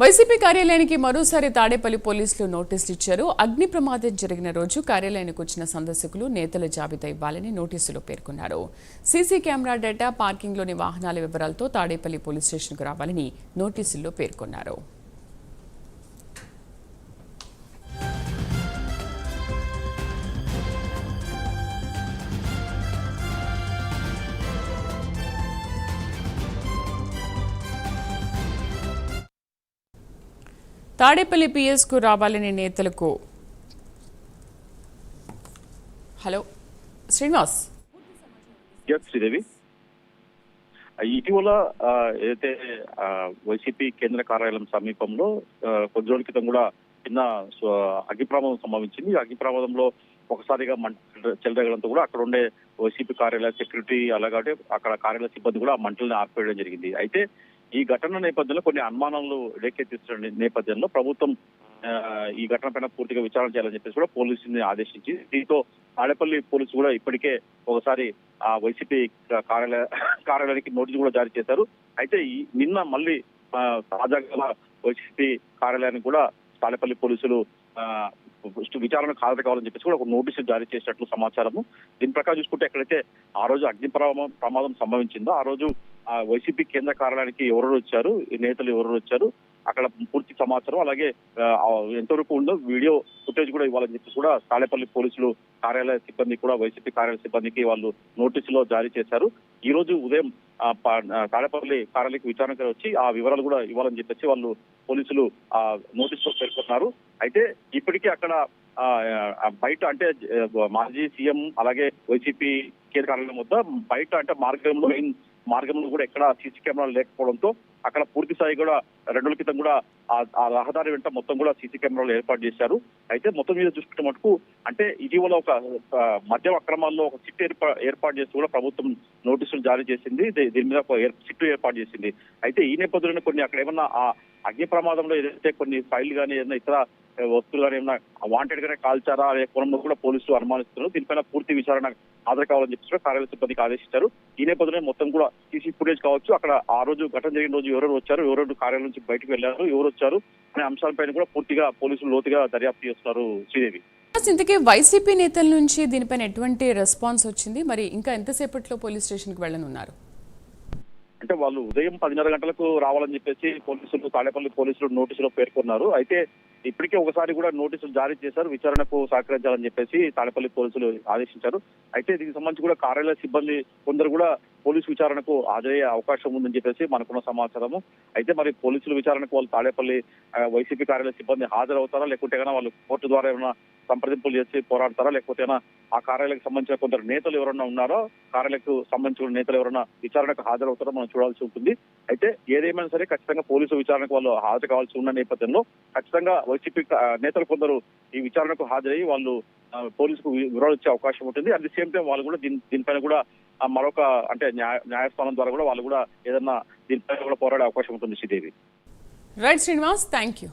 YCP కార్యాలయానికి మరోసారి తాడేపల్లి పోలీసులు నోటీసులు ఇచ్చారు. అగ్ని ప్రమాదం జరిగిన రోజు కార్యాలయానికి వచ్చిన సందర్శకులు నేతల జాబితా ఇవ్వాలని నోటీసులో పేర్కొన్నారు. సీసీ కెమెరా డేటా పార్కింగ్లోని వాహనాల వివరాలతో తాడేపల్లి పోలీస్ స్టేషన్కు రావాలని నోటీసుల్లో పేర్కొన్నారు. తాడేపల్లి పిఎస్కు రావాలని నేతలకు. హలో శ్రీనివాస్. శ్రీదేవి. ఇటీవల ఏదైతే వైసీపీ కేంద్ర కార్యాలయం సమీపంలో కొద్ది రోజుల క్రితం కూడా చిన్న అగ్నిప్రమాదం అగ్ని ప్రమాదం సంభవించింది. అగ్నిప్రమాదంలో అగ్ని ప్రమాదంలో ఒకసారిగా మంట చెలరేగడంతో కూడా అక్కడ ఉండే వైసీపీ కార్యాలయ సెక్యూరిటీ అలాగే అక్కడ కార్యాలయ సిబ్బంది కూడా మంటలను మంటల్ని జరిగింది. అయితే ఈ ఘటన నేపథ్యంలో కొన్ని అనుమానాలు రేకెత్తిస్తున్న నేపథ్యంలో ప్రభుత్వం ఆ, ఈ ఘటన పైన పూర్తిగా విచారణ చేయాలని చెప్పేసి కూడా పోలీసుని ఆదేశించి దీంతో ఆడపల్లి పోలీసు కూడా ఇప్పటికే ఒకసారి ఆ వైసీపీ కార్యాలయ కార్యాలయానికి నోటీసు కూడా జారీ చేశారు. అయితే నిన్న మళ్ళీ తాజాగా వైసీపీ కార్యాలయానికి కూడా తాడేపల్లి పోలీసులు ఆ, విచారణకు హాజరు కావాలని చెప్పేసి కూడా ఒక నోటీసు జారీ చేసినట్లు సమాచారము. దీని ప్రకారం చూసుకుంటే ఎక్కడైతే ఆ రోజు అగ్ని ప్రమాదం ప్రమాదం సంభవించిందో ఆ రోజు ఆ వైసీపీ కేంద్ర కార్యాలయానికి ఎవరెవరు వచ్చారు ఈ నేతలు ఎవరెవరు వచ్చారు అక్కడ పూర్తి సమాచారం అలాగే ఎంతవరకు ఉందో వీడియో ఫుటేజ్ కూడా ఇవ్వాలని చెప్పి కూడా తాడేపల్లి పోలీసులు కార్యాలయ సిబ్బంది కూడా వైసీపీ కార్యాలయ సిబ్బందికి వాళ్ళు నోటీసులో జారీ చేశారు. ఈ రోజు ఉదయం తాడేపల్లి కార్యాలయకి విచారణకు వచ్చి ఆ వివరాలు కూడా ఇవ్వాలని చెప్పేసి వాళ్ళు పోలీసులు ఆ నోటీసులో పేర్కొన్నారు. అయితే ఇప్పటికీ అక్కడ ఆ, బయట అంటే మాజీ సీఎం అలాగే వైసీపీ కేంద్ర కార్యాలయం వద్ద బయట అంటే మార్గంలో మెయిన్ మార్గంలో కూడా ఎక్కడ సీసీ కెమెరాలు లేకపోవడంతో అక్కడ పూర్తి స్థాయి కూడా రెండు రోజుల క్రితం కూడా ఆ- రహదారి వెంట మొత్తం కూడా సీసీ కెమెరాలు ఏర్పాటు చేశారు. అయితే మొత్తం మీద చూసుకుంటే మటుకు అంటే ఇటీవల ఒక మద్యం అక్రమాల్లో ఒక సిట్ ఏర్పా ఏర్పాటు చేసి కూడా ప్రభుత్వం నోటీసులు జారీ చేసింది. దీని మీద ఒక ఏర్- ఏర్పాటు చేసింది. అయితే ఈ నేపథ్యంలో కొన్ని అక్కడ ఏమన్నా ఆ అగ్ని ప్రమాదంలో ఏదైతే కొన్ని ఫైల్ కానీ ఏదైనా ఇతర వస్తువులు కానీ ఏమన్నా వాంటెడ్ గానే కాల్చారా? అనే కోణంలో కూడా పోలీసులు అనుమానిస్తున్నారు. దీనిపైన పూర్తి విచారణ హాజరు కావాలని చెప్పి కార్యాలయ సిబ్బందికి ఆదేశించారు. ఈ నేపథ్యంలో మొత్తం కూడా సీసీ ఫుటేజ్ కావచ్చు. అక్కడ ఆ రోజు ఘటన జరిగిన రోజు ఎవరెవరు వచ్చారు? ఎవరెవరు కార్యాలయం నుంచి బయటకు వెళ్ళారు ఎవరు వచ్చారు? అనే అంశాలపైన కూడా పూర్తిగా పోలీసులు లోతుగా దర్యాప్తు చేస్తున్నారు శ్రీదేవి. ఇంతకీ వైసీపీ నేతల నుంచి దీనిపైన ఎటువంటి రెస్పాన్స్ వచ్చింది? మరి ఇంకా ఎంతసేపట్లో పోలీస్ స్టేషన్కి వెళ్ళనున్నారు? అంటే వాళ్ళు ఉదయం పదిన్నర గంటలకు రావాలని చెప్పేసి పోలీసులు తాడేపల్లి పోలీసులు నోటీసులో పేర్కొన్నారు. అయితే ఇప్పటికే ఒకసారి కూడా నోటీసులు జారీ చేశారు విచారణకు సహకరించాలని చెప్పేసి తాడేపల్లి పోలీసులు ఆదేశించారు. అయితే దీనికి సంబంధించి కూడా కార్యాలయ సిబ్బంది కొందరు కూడా పోలీసు విచారణకు హాజరయ్యే అవకాశం ఉందని చెప్పేసి మనకున్న సమాచారము. అయితే మరి పోలీసుల విచారణకు వాళ్ళు తాడేపల్లి వైసీపీ కార్యాలయ సిబ్బంది హాజరవుతారా? లేకుంటే కన్నా వాళ్ళు కోర్టు ద్వారా ఏమైనా సంప్రదింపులు చేసి పోరాడతారా? లేకపోతే ఆ కార్యాలయకు సంబంధించిన కొందరు నేతలు ఎవరన్నా ఉన్నారో కార్యాలయకు సంబంధించిన నేతలు ఎవరైనా విచారణకు హాజరవుతారో మనం చూడాల్సి ఉంటుంది. అయితే ఏదేమైనా సరే ఖచ్చితంగా పోలీసు విచారణకు వాళ్ళు హాజరు కావాల్సి ఉన్న నేపథ్యంలో ఖచ్చితంగా వైసీపీ నేతలు కొందరు ఈ విచారణకు హాజరయ్యి వాళ్ళు పోలీసుకు వివరాలు ఇచ్చే అవకాశం ఉంటుంది. అట్ ది సేమ్ టైం వాళ్ళు కూడా దీని దీనిపైన కూడా మరొక అంటే న్యాయ న్యాయస్థానం ద్వారా కూడా వాళ్ళు కూడా ఏదన్నా దీనిపై కూడా పోరాడే అవకాశం ఉంటుంది Sridevi. Right Srinivas thank you